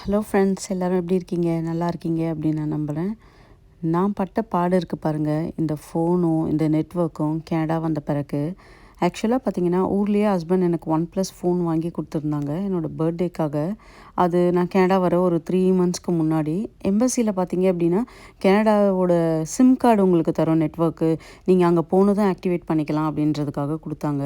Hello friends எல்லோரும் எப்படி இருக்கீங்க? நல்லா இருக்கீங்க? அப்படின்னு நான் நம்புகிறேன் நான் பட்ட பாடு இருக்குது பாருங்கள் இந்த ஃபோனும் இந்த நெட்ஒர்க்கும் கேனடா வந்த பிறகு ஆக்சுவலாக பார்த்தீங்கன்னா ஊர்லேயே ஹஸ்பண்ட் எனக்கு ஒன் ப்ளஸ் ஃபோன் வாங்கி கொடுத்துருந்தாங்க என்னோடய பர்த்டேக்காக அது நான் கனடா வர ஒரு த்ரீ மந்த்ஸ்க்கு முன்னாடி. எம்பசியில் பார்த்தீங்க அப்படின்னா கனடாவோட சிம் கார்டு உங்களுக்கு தரும் நெட்ஒர்க்கு நீங்கள் அங்கே போனதும் ஆக்டிவேட் பண்ணிக்கலாம் அப்படின்றதுக்காக கொடுத்தாங்க.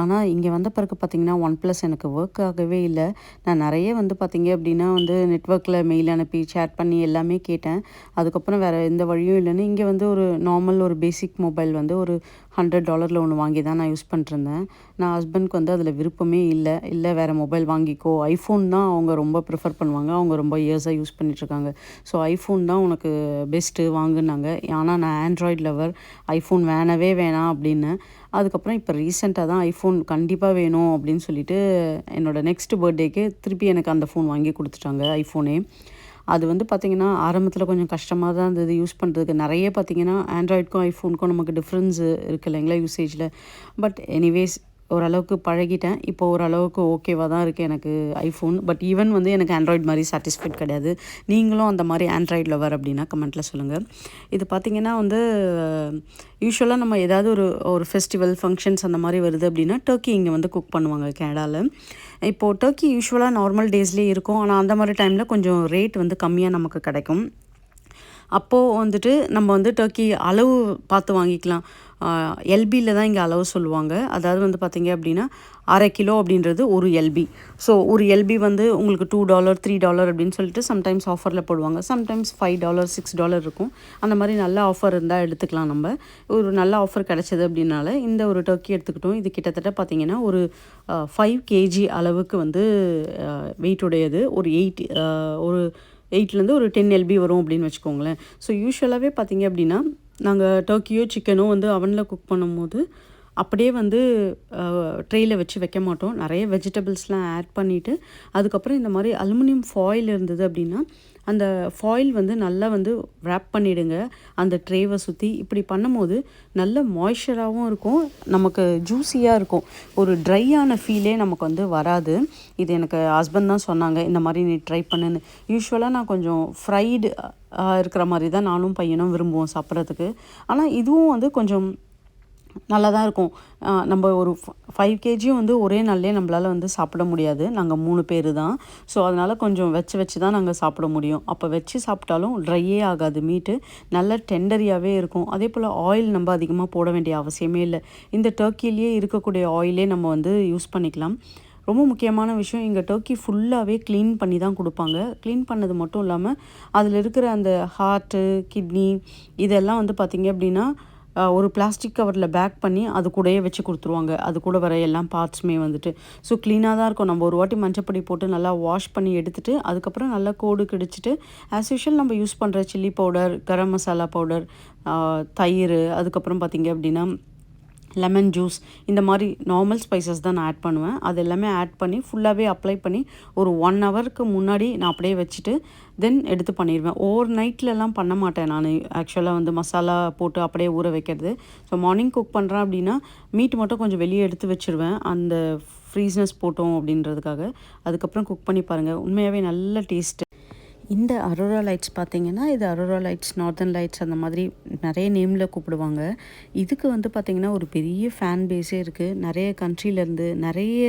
ஆனால் இங்கே வந்த பிறகு பார்த்தீங்கன்னா ஒன் ப்ளஸ் எனக்கு ஒர்க் ஆகவே இல்லை. நான் நிறைய வந்து பார்த்தீங்க அப்படின்னா வந்து நெட்ஒர்க்கில் மெயில் அனுப்பி சேட் பண்ணி எல்லாமே கேட்டேன். அதுக்கப்புறம் வேறு எந்த வழியும் இல்லைன்னு இங்கே வந்து ஒரு நார்மல் ஒரு பேசிக் மொபைல் வந்து ஒரு ஹண்ட்ரட் டாலரில் ஒன்று வாங்கி தான் நான் யூஸ் பண்ணிட்டுருந்தேன் நான் ஹஸ்பண்ட்க்கு வந்து அதில் விருப்பமே இல்லை. இல்லை வேறு மொபைல் வாங்கிக்கோ. ஐஃபோன் தான் அவங்க ரொம்ப ப்ரிஃபர் பண்ணுவாங்க. அவங்க ரொம்ப இயர்ஸாக யூஸ் பண்ணிகிட்ருக்காங்க ஸோ ஐஃபோன் தான் உனக்கு பெஸ்ட்டு வாங்குனாங்க. ஆனால் நான் ஆண்ட்ராய்ட் லவர் ஐஃபோன் வேணவே வேணாம் அப்படின்னு. அதுக்கப்புறம் இப்போ ரீசெண்டாக தான் ஐஃபோன் கண்டிப்பாக வேணும் அப்படின்னு சொல்லிட்டு என்னோடய நெக்ஸ்ட் பர்த்டேக்கு திருப்பி எனக்கு அந்த ஃபோன் வாங்கி கொடுத்துட்டாங்க ஐஃபோனே அது வந்து பார்த்திங்கன்னா ஆரம்பத்தில் கொஞ்சம் கஷ்டமாக தான் இருந்தது. யூஸ் பண்ணுறதுக்கு நிறைய பார்த்திங்கன்னா ஆண்ட்ராய்டுக்கும் ஐஃபோனுக்கும் நமக்கு டிஃப்ரென்ஸு இருக்குது இல்லைங்களா யூசேஜில் பட் எனிவேஸ் ஓரளவுக்கு பழகிட்டேன். இப்போ ஓரளவுக்கு ஓகேவாக தான் இருக்குது எனக்கு ஐஃபோன் பட் ஈவன் வந்து எனக்கு ஆண்ட்ராய்டு மாதிரி சாட்டிஸ்ஃபைட் கிடையாது. நீங்களும் அந்த மாதிரி ஆண்ட்ராய்டு லவர் அப்படின்னா கமெண்ட்டில் சொல்லுங்கள் இது பார்த்திங்கன்னா வந்து யூஸ்வலாக நம்ம ஏதாவது ஒரு ஒரு ஃபெஸ்டிவல் ஃபங்க்ஷன்ஸ் அந்த மாதிரி வருது அப்படின்னா டர்க்கி இங்கே வந்து குக் பண்ணுவாங்க கேனடாவில் இப்போது டர்க்கி யூஸ்வலாக நார்மல் டேஸ்லேயே இருக்கும். ஆனால் அந்த மாதிரி டைமில் கொஞ்சம் ரேட் வந்து கம்மியாக நமக்கு கிடைக்கும். அப்போது வந்துட்டு நம்ம வந்து டர்க்கி அளவு பார்த்து வாங்கிக்கலாம். எல்பியில் தான் இங்கே அளவு சொல்லுவாங்க. அதாவது வந்து பார்த்திங்க அப்படின்னா அரை கிலோ அப்படின்றது ஒரு எல்பி ஸோ ஒரு எல்பி வந்து உங்களுக்கு டூ டாலர் த்ரீ டாலர் அப்படின்னு சொல்லிட்டு சம்டைம்ஸ் ஆஃபரில் போடுவாங்க. Sometimes five dollar six dollar இருக்கும். அந்த மாதிரி நல்ல ஆஃபர் இருந்தால் எடுத்துக்கலாம் நம்ம. ஒரு நல்ல ஆஃபர் கிடச்சிது அப்படின்னால இந்த ஒரு டர்க்கி எடுத்துக்கிட்டோம். இது கிட்டத்தட்ட பார்த்திங்கன்னா ஒரு ஃபைவ் கேஜி அளவுக்கு வந்து வெயிட் உடையது. ஒரு எயிட் ஒரு எயிட்லேருந்து ஒரு டென் எல்பி வரும் அப்படின்னு வச்சுக்கோங்களேன். ஸோ யூஸ்வலாகவே பார்த்தீங்க அப்படின்னா நாங்கள் டர்க்கியோ சிக்கனோ வந்து அவனில் குக் பண்ணும்போது அப்படியே வந்து ட்ரெயில் வச்சு வைக்க மாட்டோம். நிறைய வெஜிடபிள்ஸ்லாம் ஆட் பண்ணிவிட்டு அதுக்கப்புறம் இந்த மாதிரி அலுமினியம் ஃபாயில் இருந்தது அப்படின்னா அந்த ஃபாயில் வந்து நல்லா வந்து ரேப் பண்ணிவிடுங்க அந்த ட்ரேவை சுற்றி இப்படி பண்ணும்போது நல்ல மாய்ஸ்சராகவும் இருக்கும். நமக்கு ஜூஸியாக இருக்கும். ஒரு ட்ரையான ஃபீலே நமக்கு வந்து வராது. இது எனக்கு ஹஸ்பண்ட் தான் சொன்னாங்க இந்த மாதிரி நீ ட்ரை பண்ணுன்னு. யூஸ்வலாக நான் கொஞ்சம் ஃப்ரைடு இருக்கிற மாதிரி தான் நானும் பையனும் விரும்புவோம் சாப்பிட்றதுக்கு. ஆனால் இதுவும் வந்து கொஞ்சம் நல்லா தான் இருக்கும் நம்ம ஒரு ஃபைவ் கேஜியும் வந்து ஒரே நாள்லேயே நம்மளால் வந்து சாப்பிட முடியாது. நாங்கள் மூணு பேர் தான் ஸோ அதனால் கொஞ்சம் வச்சு வச்சு தான் நாங்கள் சாப்பிட முடியும். அப்போ வச்சு சாப்பிட்டாலும் ட்ரையே ஆகாது. மீட்டு நல்ல டெண்டரியாகவே இருக்கும். அதே போல் ஆயில் நம்ம அதிகமாக போட வேண்டிய அவசியமே இல்லை. இந்த டர்க்கிலேயே இருக்கக்கூடிய ஆயிலே நம்ம வந்து யூஸ் பண்ணிக்கலாம். ரொம்ப முக்கியமான விஷயம் இங்கே டர்க்கி ஃபுல்லாகவே க்ளீன் பண்ணி தான் கொடுப்பாங்க. க்ளீன் பண்ணது மட்டும் இல்லாமல் அதில் இருக்கிற அந்த ஹார்ட்டு கிட்னி இதெல்லாம் வந்து பார்த்திங்க அப்படின்னா ஒரு பிளாஸ்டிக் கவரில் பேக் பண்ணி அது கூடயே வச்சு கொடுத்துருவாங்க. அது கூட வர எல்லாம் பார்ட்ஸுமே வந்துட்டு. ஸோ க்ளீனாக தான் இருக்கும். நம்ம ஒரு வாட்டி மஞ்சப்பொடி போட்டு நல்லா வாஷ் பண்ணி எடுத்துகிட்டு அதுக்கப்புறம் நல்லா கோடு கிடிச்சிட்டு ஆஸ் யூஷுவல் நம்ம யூஸ் பண்ணுற chilli powder garam masala powder தயிர் அதுக்கப்புறம் பார்த்திங்க அப்படின்னா லெமன் ஜூஸ் இந்த மாதிரி நார்மல் ஸ்பைசஸ் தான் நான் ஆட் பண்ணுவேன். அது எல்லாமே ஆட் பண்ணி ஃபுல்லாகவே அப்ளை பண்ணி ஒரு ஒன் ஹவருக்கு முன்னாடி நான் அப்படியே வச்சுட்டு தென் எடுத்து பண்ணிடுவேன் ஓவர் நைட்லலாம் பண்ண மாட்டேன் நான். ஆக்சுவலாக வந்து மசாலா போட்டு அப்படியே ஊற வைக்கிறது. ஸோ மார்னிங் குக் பண்ணுறேன் அப்படின்னா மீட் மட்டும் கொஞ்சம் வெளியே எடுத்து வச்சுருவேன். அந்த ஃப்ரீஸ்னஸ் போட்டோம் அப்படின்றதுக்காக. அதுக்கப்புறம் குக் பண்ணி பாருங்கள் உண்மையாகவே நல்ல டேஸ்ட்டு இந்த அரோரா லைட்ஸ் பார்த்திங்கன்னா இது அரோரா லைட்ஸ் நார்தன் லைட்ஸ் அந்த மாதிரி நிறைய நேமில் கூப்பிடுவாங்க. இதுக்கு வந்து பார்த்திங்கன்னா ஒரு பெரிய ஃபேன் பேஸே இருக்குது நிறைய கண்ட்ரிலேருந்து நிறைய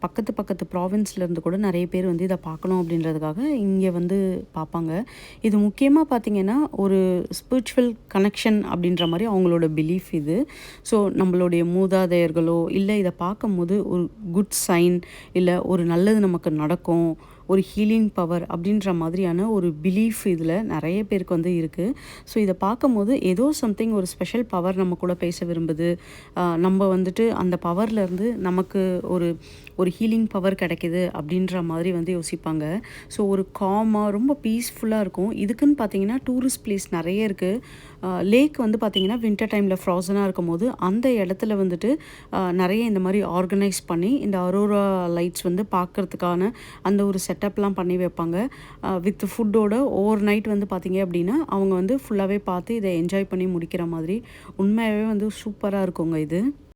பக்கத்து பக்கத்து ப்ராவின்ஸ்லேருந்து கூட நிறைய பேர் வந்து இதை பார்க்கணும் அப்படின்றதுக்காக இங்கே வந்து பார்ப்பாங்க. இது முக்கியமாக பார்த்திங்கன்னா ஒரு ஸ்பிரிச்சுவல் கனெக்ஷன் அப்படின்ற மாதிரி அவங்களோட பிலீஃப் இது. ஸோ நம்மளுடைய மூதாதையர்களோ இல்லை இதை பார்க்கும்போது ஒரு குட் சைன் இல்லை ஒரு நல்லது நமக்கு நடக்கும் ஒரு ஹீலிங் பவர் அப்படின்ற மாதிரியான ஒரு பிலீஃப் இதில் நிறைய பேருக்கு வந்து இருக்குது ஸோ இதை பார்க்கும்போது ஏதோ சம்திங் ஒரு ஸ்பெஷல் பவர் நம்ம கூட பேச விரும்புது. நம்ம வந்துட்டு அந்த பவர்லேருந்து நமக்கு ஒரு ஒரு ஹீலிங் பவர் கிடைக்கிது அப்படின்ற மாதிரி வந்து யோசிப்பாங்க. ஸோ ஒரு காமாக ரொம்ப பீஸ்ஃபுல்லாக இருக்கும். இதுக்குன்னு பார்த்தீங்கன்னா டூரிஸ்ட் பிளேஸ் நிறைய இருக்குது லேக் வந்து பார்த்திங்கன்னா வின்டர் டைமில் ஃப்ராசனாக இருக்கும் போது அந்த இடத்துல வந்துட்டு நிறைய இந்த மாதிரி ஆர்கனைஸ் பண்ணி இந்த அரோரா லைட்ஸ் வந்து பார்க்குறதுக்கான அந்த ஒரு செட்டப்லாம் பண்ணி வைப்பாங்க. வித் ஃபுட்டோட ஓவர் நைட் வந்து பார்த்திங்க அப்படின்னா அவங்க வந்து ஃபுல்லாகவே பார்த்து இதை என்ஜாய் பண்ணி முடிக்கிற மாதிரி. உண்மையாகவே வந்து சூப்பராக இருக்குங்க இது.